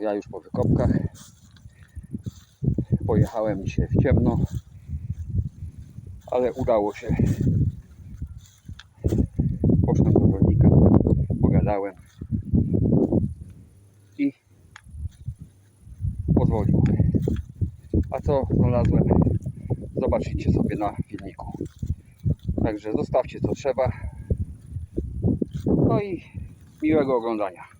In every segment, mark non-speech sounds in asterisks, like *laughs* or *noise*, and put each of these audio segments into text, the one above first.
Ja już po wykopkach. Pojechałem dzisiaj w ciemno, ale udało się. Poszedłem do rolnika, pogadałem i pozwolił. A co znalazłem, zobaczycie sobie na filmiku. Także zostawcie co trzeba. No i miłego oglądania.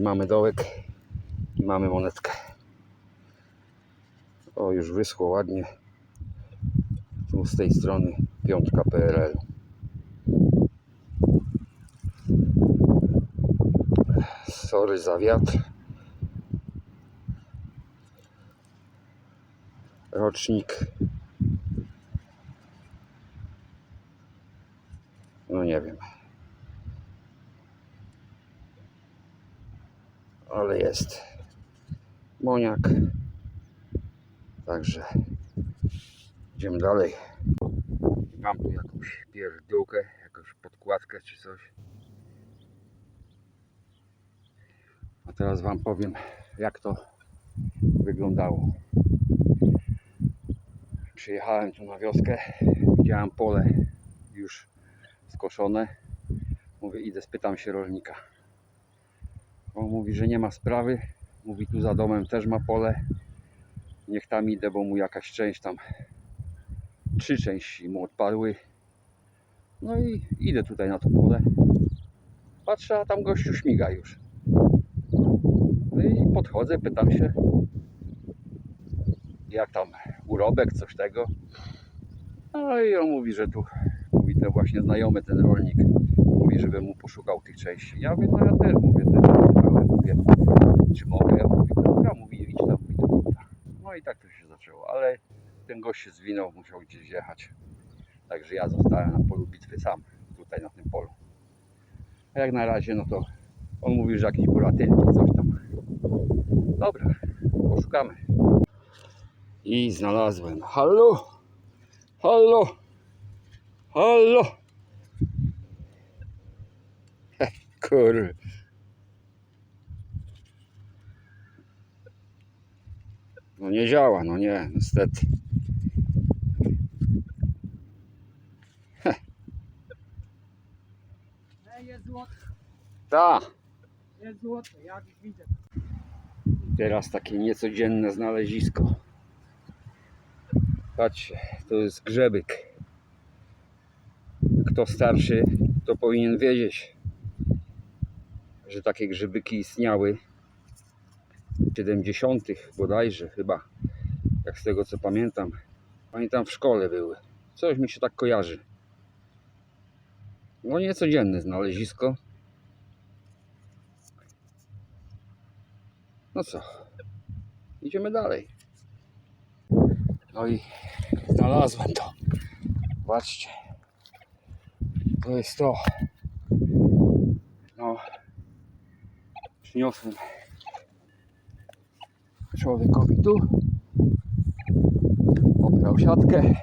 Mamy dołek i mamy monetkę. O, już wyschło ładnie. Tu z tej strony piątka PRL. Sorry za wiatr. Rocznik. No nie wiem. Ale jest moniak. Także idziemy dalej. Mam tu jakąś pierdółkę, jakąś podkładkę czy coś. A teraz Wam powiem, jak to wyglądało. Przyjechałem tu na wioskę, widziałem pole już skoszone. Mówię, idę, spytam się rolnika. On mówi, że nie ma sprawy. Mówi, tu za domem też ma pole. Niech tam idę, bo mu jakaś część tam, trzy części mu odpadły. No i idę tutaj na to pole. Patrzę, a tam gościu śmiga już. No i podchodzę, pytam się, jak tam urobek, coś tego. No i on mówi, że tu, mówi to właśnie znajomy ten rolnik. Mówi, żeby mu poszukał tych części. Ja mówię, no ja też mówię, też mówię, czy mogę? Ja mówię, dobra, mówi, idź tam, mówi do kąta. No i tak to się zaczęło, ale ten gość się zwinął, musiał gdzieś jechać. Także ja zostałem na polu bitwy sam, tutaj na tym polu. A jak na razie, no to on mówi, że jakieś buratynki, coś tam. Dobra, poszukamy. I znalazłem. Hallo? Hallo? Hallo? *laughs* Kur. No nie działa, no nie, niestety. Jest złoty, Ta, jest złoty, jak widzę. teraz takie niecodzienne znalezisko. Patrzcie, to jest grzebyk. Kto starszy, to powinien wiedzieć, że takie grzybyki istniały 70. bodajże chyba, jak z tego co pamiętam. Pamiętam w szkole były. Coś mi się tak kojarzy. No niecodzienne znalezisko. No co? Idziemy dalej. No i znalazłem to. Patrzcie. To jest to. No. Przyniosłem człowiekowi tu. Obrał siatkę.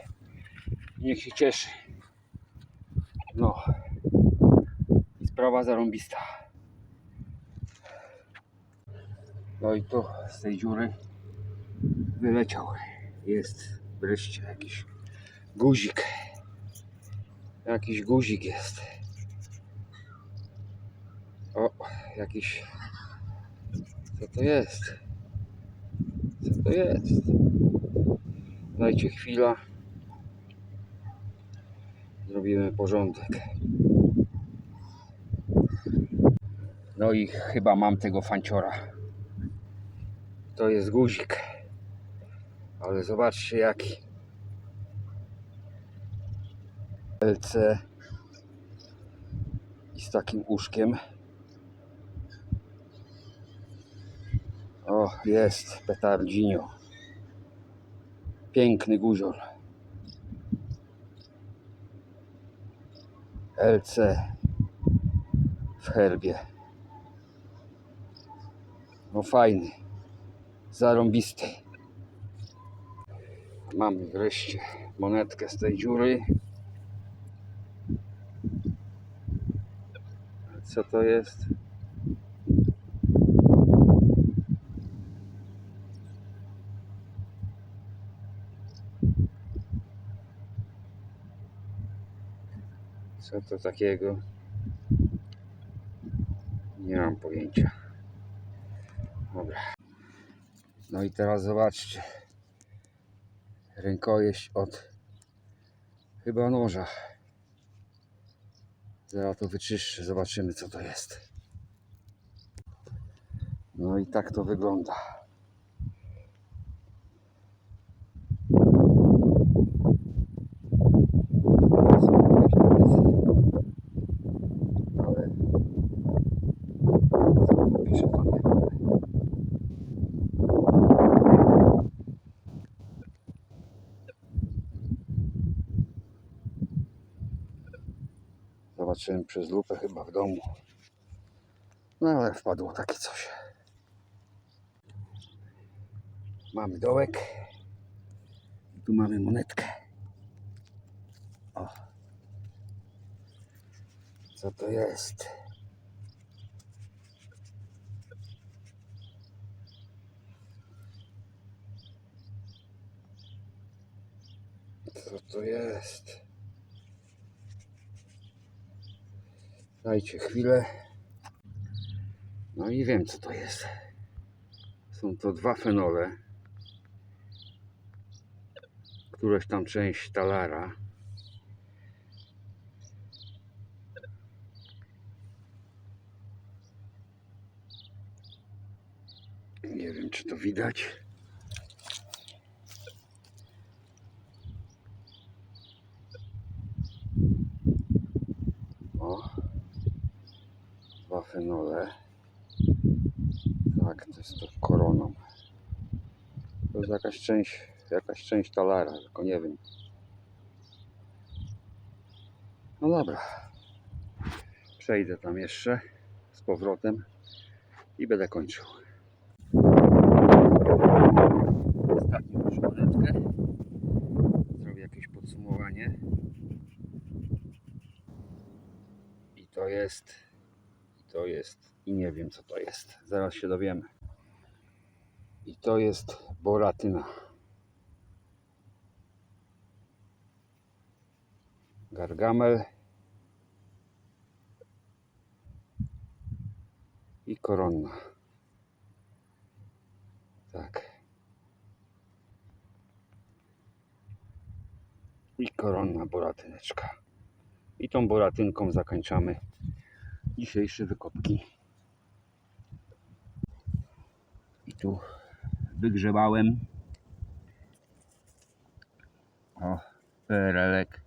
Niech się cieszy. No. I sprawa zarąbista. No i tu z tej dziury wyleciał. Jest wreszcie jakiś guzik. Jakiś guzik jest. O, jakiś. Co to jest? To jest? Dajcie chwila. Zrobimy porządek. No i chyba mam tego fanciora. To jest guzik. Ale zobaczcie jaki. LC i z takim uszkiem. O, jest petardzinio. Piękny guzior. LC w herbie. No fajny. Zarąbisty. Mamy wreszcie monetkę z tej dziury. Co to jest? Co to takiego? Nie mam pojęcia. Dobra. No i teraz zobaczcie. Rękojeść od chyba noża. Zaraz to wyczyszczę, zobaczymy co to jest. No i tak to wygląda. To są jakieś napisy. Ale co tu pisze to nie wiem. Zobaczyłem przez lupę chyba w domu. No ale wpadło takie coś. Mamy dołek. Tu mamy monetkę. O. Co to jest? Co to jest? Dajcie chwilę. No i wiem co to jest. Są to dwa fenole. Któreś tam część talara. Nie wiem czy to widać. O dwa fenole. Tak, to jest to koroną. To jest jakaś część, jakaś część talara, tylko nie wiem. No dobra. Przejdę tam jeszcze z powrotem i będę kończył. Ostatnią już monetkę. Zrobię jakieś podsumowanie. I to jest to jest i nie wiem co to jest. Zaraz się dowiemy. I to jest boratyna. Gargamel i koronna. Tak. I koronna boratyneczka. I tą boratynką zakończamy dzisiejsze wykopki. I tu wygrzebałem. O PRL-ek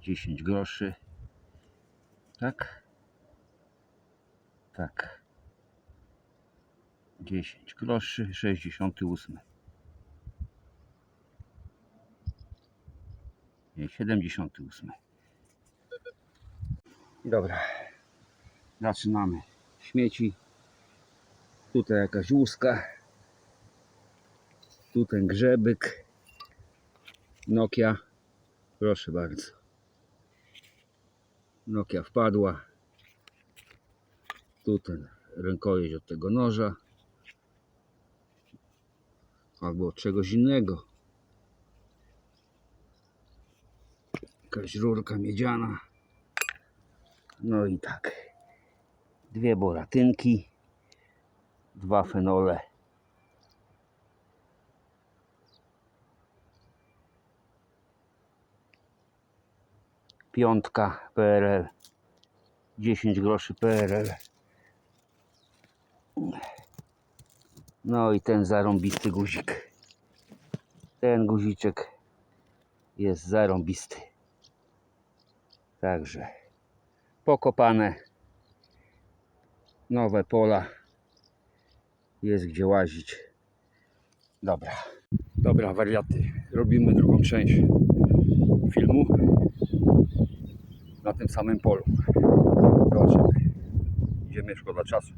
10 groszy. Tak. Tak. 10 groszy 68 nie 78 dobra zaczynamy. Śmieci. Tutaj jakaś łuska. Tu ten grzebyk. Nokia. Proszę bardzo. Nokia wpadła. Tu ten rękojeść od tego noża. Albo od czegoś innego. Jakaś rurka miedziana. No i tak dwie boratynki dwa fenole. Piątka PRL 10 groszy PRL no i ten zarąbisty guzik. Ten guziczek jest zarąbisty. Także pokopane. Nowe pola. Jest gdzie łazić. Dobra. Dobra, wariaty. Robimy drugą część filmu na tym samym polu. Zobaczymy. Idziemy, szkoda czasu.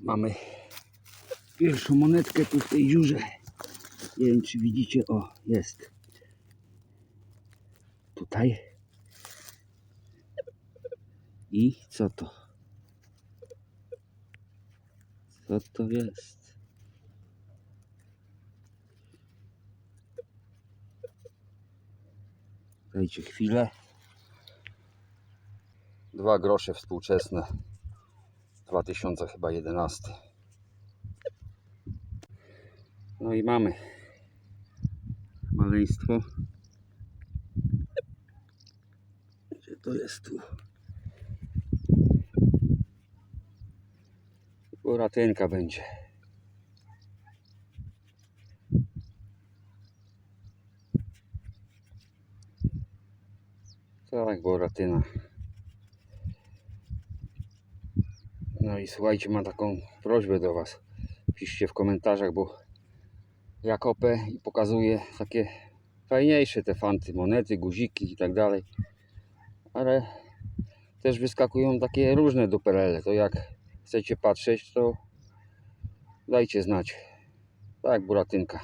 Mamy pierwszą monetkę tu w tej dziurze. Nie wiem, czy widzicie. O, jest. Tutaj. I co to? Co to jest? Dajcie chwilę. Dwa grosze współczesne. 2000 chyba 11. No i mamy maleństwo. Gdzie to jest tu? Boratynka będzie. Tak, boratyna. No i słuchajcie, mam taką prośbę do Was. Piszcie w komentarzach, bo ja kopę i pokazuję takie fajniejsze te fanty, monety, guziki i tak dalej. Ale też wyskakują takie różne duperele. To jak chcecie patrzeć, to dajcie znać. Tak, buratynka.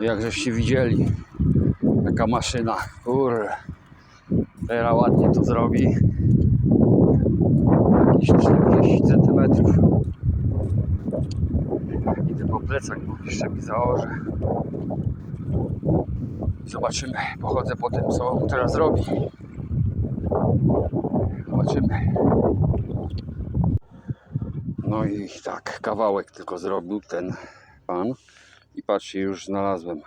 Jak żeście widzieli, taka maszyna, kurde, teraz ładnie to zrobi. Jakieś 40 cm. Idę po plecach, bo jeszcze mi założę. Zobaczymy, pochodzę po tym, co on teraz robi. Zobaczymy. No i tak, kawałek tylko zrobił ten pan. I patrzcie, już znalazłem.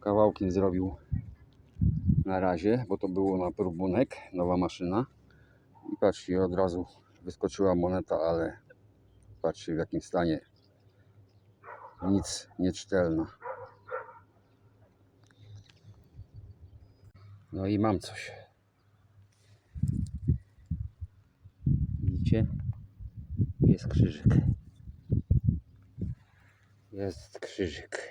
Kawałkiem zrobił na razie, bo to było na próbunek, nowa maszyna. I patrzcie, od razu wyskoczyła moneta, ale patrzcie w jakim stanie. Nic nieczytelna. No i mam coś. Widzicie? Jest krzyżyk. Jest krzyżyk.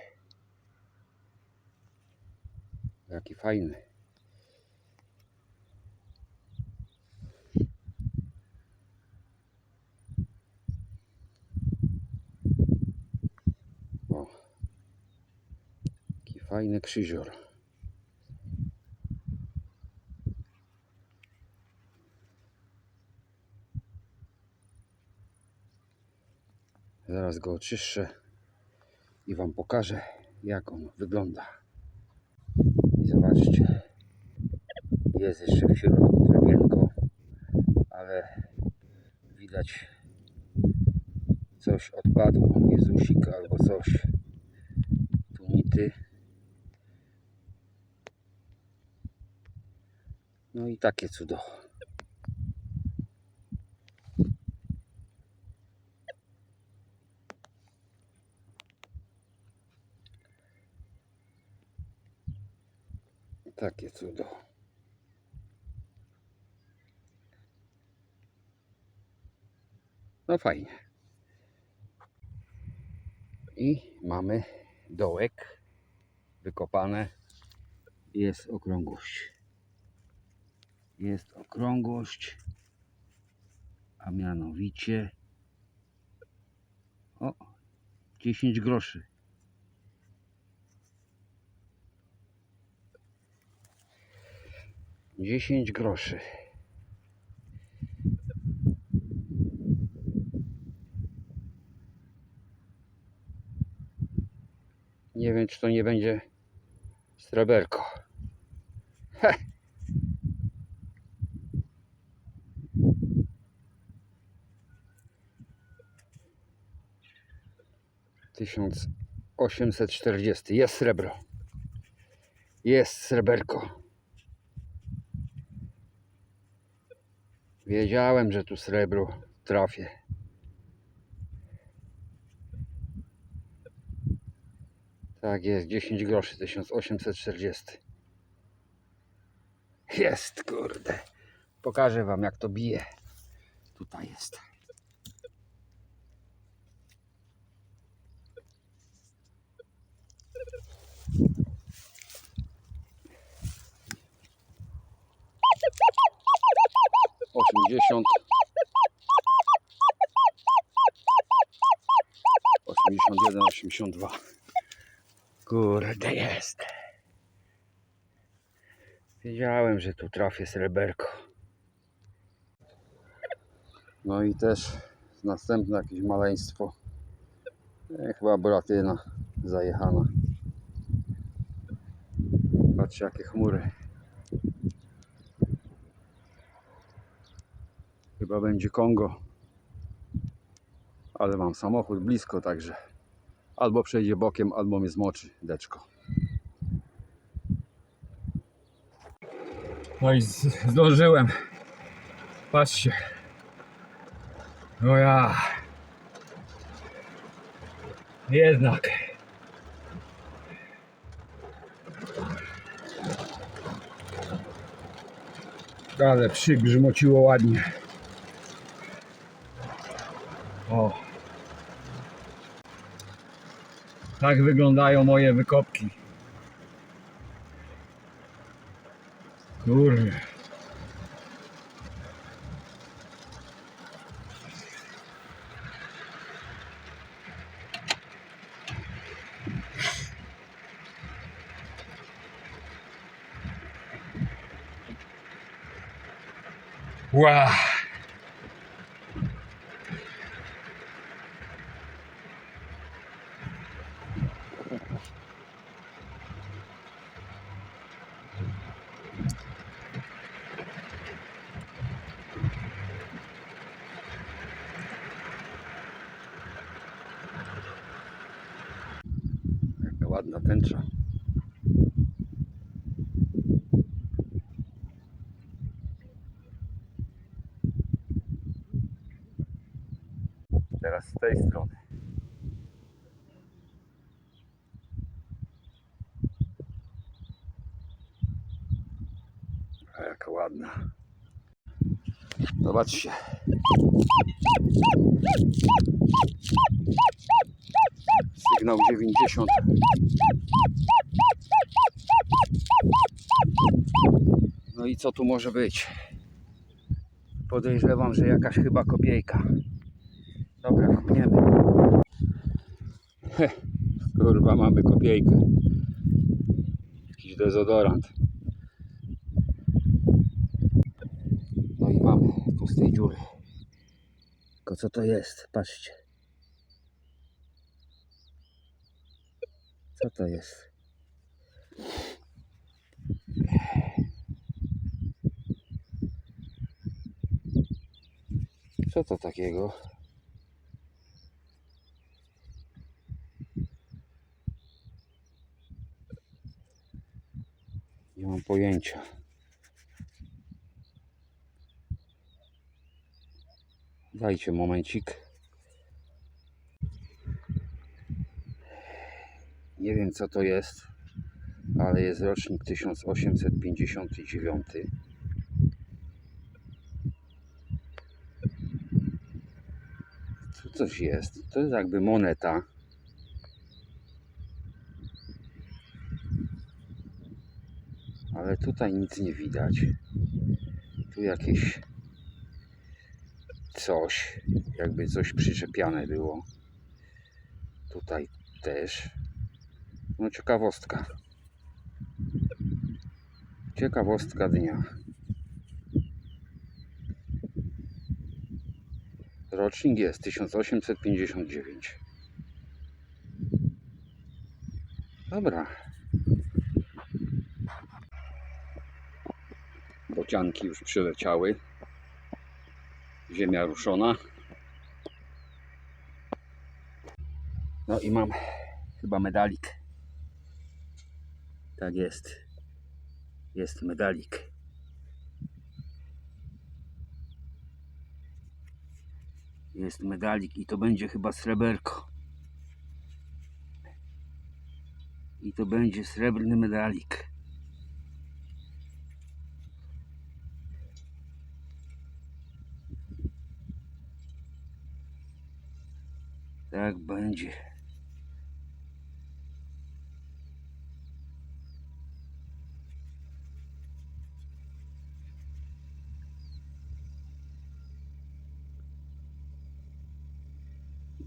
Jaki fajny. O. Jaki fajny krzyżor. Zaraz go oczyszczę i Wam pokażę, jak on wygląda. I zobaczcie, jest jeszcze w środku drewienko, ale widać coś odpadło, jest usik albo coś. Tu nity. No i takie cudo. Takie cudo. No fajnie. I mamy dołek wykopane. Jest okrągłość. Jest okrągłość, a mianowicie o 10 groszy. 10 groszy. Nie wiem, czy to nie będzie sreberko. Tysiąc osiemset czterdziesty. Jest srebro. Jest sreberko. Wiedziałem, że tu srebro trafię. Tak jest, 10 groszy, 1840. Jest, kurde. Pokażę wam jak to bije. Tutaj jest. Osiemdziesiąt. Osiemdziesiąt jeden, osiemdziesiąt dwa. Kurde jest. Wiedziałem, że tu trafię sreberko. No i też następne jakieś maleństwo. E, chyba bratyna zajechana. Patrzcie jakie chmury. Chyba będzie Kongo. Ale mam samochód blisko, także albo przejdzie bokiem, albo mnie zmoczy deczko. No i zdążyłem. Patrzcie. O ja. Jednak. Ale przygrzmociło ładnie. O. Tak wyglądają moje wykopki. Kurde. Wow. Jaka ładna tęcza. Teraz z tej strony. A jaka ładna. Zobaczcie. Sygnał 90. No i co tu może być? Podejrzewam, że jakaś chyba kopiejka. Dobra, kopniemy. Heh, kurwa, mamy kopiejkę. Jakiś dezodorant. No i mamy tu z tej dziury. Tylko co to jest? Patrzcie. Co to jest? Co to takiego? Nie mam pojęcia. Dajcie momencik. Nie wiem co to jest, ale jest rocznik 1859. Tu coś jest. To jest jakby moneta. Ale tutaj nic nie widać. Tu jakieś coś, jakby coś przyczepiane było. Tutaj też. No ciekawostka. Ciekawostka dnia. Rocznik jest 1859. Dobra. Bocianki już przyleciały. Ziemia ruszona. No i mam chyba medalik. Tak jest. Jest medalik. Jest medalik i to będzie chyba sreberko. I to będzie srebrny medalik. Tak będzie.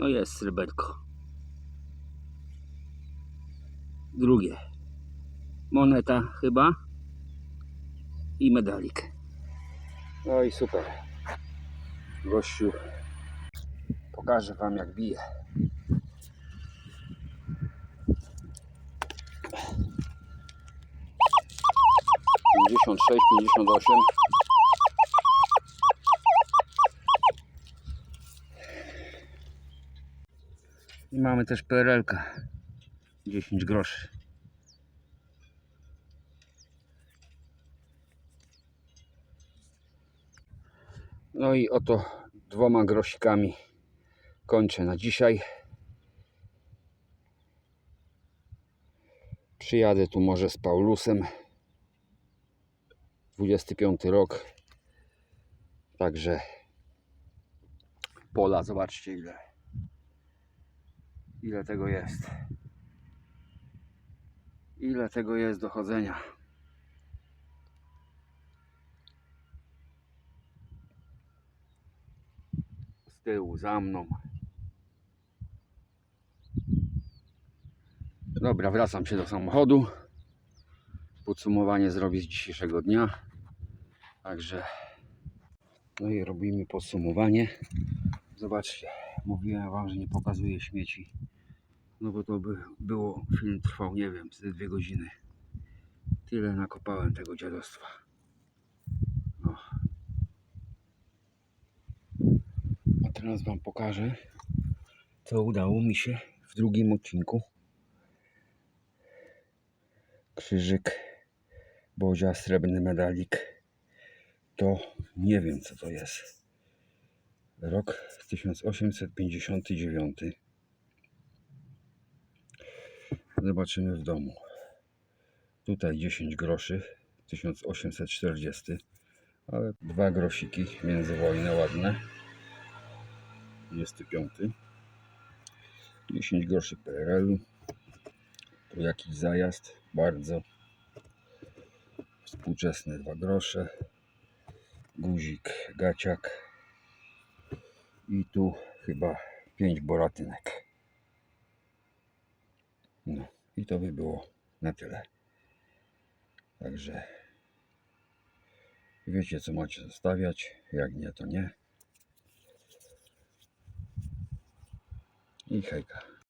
No jest sreberko. Drugie. Moneta chyba. I medalik. No i super. Gościu. Pokażę wam jak bije. Pięćdziesiąt sześć, pięćdziesiąt osiem. I mamy też PRL-ka. 10 groszy. No i oto dwoma grosikami kończę na dzisiaj. Przyjadę tu może z Paulusem. 25 rok. Także pola, zobaczcie ile ile tego jest. Ile tego jest do chodzenia. Z tyłu, za mną. Dobra, wracam się do samochodu. Podsumowanie zrobię z dzisiejszego dnia. Także, no i robimy podsumowanie. Zobaczcie, mówiłem Wam, że nie pokazuję śmieci. No bo to by było, film trwał, nie wiem, ze dwie godziny. Tyle nakopałem tego dziadostwa. No. A teraz Wam pokażę, co udało mi się w drugim odcinku. Krzyżyk, Bozia, srebrny medalik. To nie wiem, co to jest. Rok 1859. Zobaczymy w domu. Tutaj 10 groszy, 1840, ale dwa grosiki międzywojenne ładne. 25. 10 groszy PRL-u. Tu jakiś zajazd, bardzo współczesne 2 grosze. Guzik, gaciak. I tu chyba 5 boratynek. No i to by było na tyle. Także wiecie co macie zostawiać, jak nie to nie. I hejka.